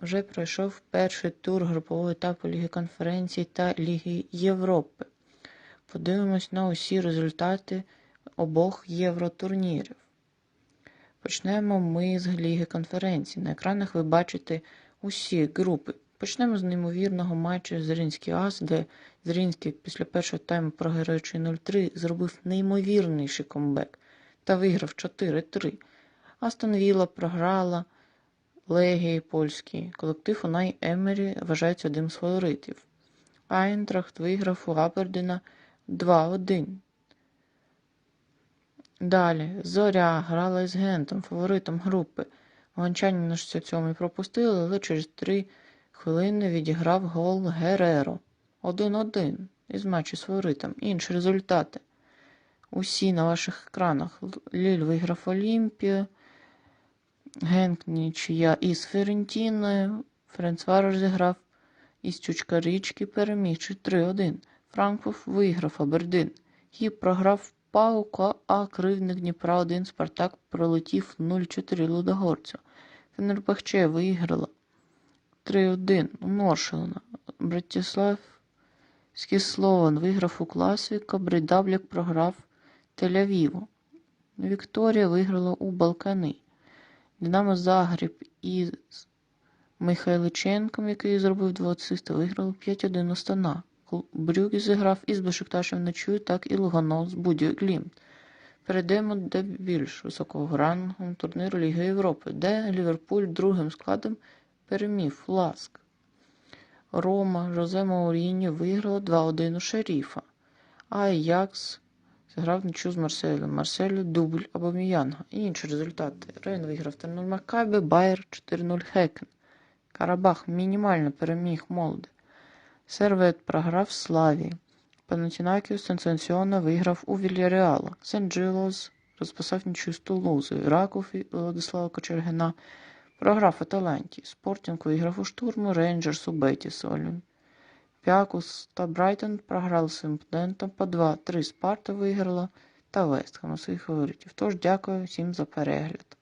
вже пройшов перший тур групового етапу Ліги конференцій та Ліги Європи. Подивимось на усі результати обох євротурнірів. Почнемо ми з Ліги конференцій. На екранах ви бачите усі групи. Почнемо з неймовірного матчу Зринський Ас, де Зринський після першого тайму, програючи 0-3, зробив неймовірніший комбек та виграв 4-3. Астон Вілла програла Легії польській. Колектив Унай Емері вважається одним з фаворитів. Айнтрахт виграв у Абердіна 2-1. Далі Зоря грала із Гентом, фаворитом групи. Гончані на 67-й пропустили, але через 3 хвилини відіграв гол Гереро. 1-1 із матчу з фаворитом. Інші результати. Усі на ваших екранах. Ліль виграв Олімпію. Генк нічия із Ферентіною. Френцвар зіграв із Чучкарічки перемігши 3-1. Франкфурт виграв Абердин. Хіп програв Паука, а кривник Дніпра 1 Спартак пролетів 0-4 Лудогорцю. Фенербахче виграла 3-1 у Норшелена. Братіслав Скіслован виграв у Класвіка, Бридабляк програв Тель-Авіву. Вікторія виграла у Балкани. Динамо Загріб із Михайличенком, який зробив два асисти, виграли 5-1 Остана. Брюгі зіграв із Бешикташем ночую, так і Луганов з Будіо Глімт. Перейдемо до більш високого рангу турніру Ліги Європи, де Ліверпуль другим складом перемів Ласк. Рома Жозе Мауріньо виграла 2-1 у Шеріфа. Аякс зіграв нічу з Марселем. Марселю дубль Абоміянга. І інші результати. Рейн виграв 3-0 Маккабі, Байер 4-0 Хекен. Карабах мінімально переміг Молде. Сервет програв Славі. Панатінакіус сенсаціонно виграв у Вільяреала. Сен-Джилос розписав нічю з Тулузою. Раков Владислава Кочергина програв Аталанті. Спортінг виграв у штурму Рейнджерс у Бетіс Піакус та Брайтон програли своїм опонентам по 2-3 Спарта виграла та Вестхем у своїх фаворитів. Тож дякую всім за перегляд.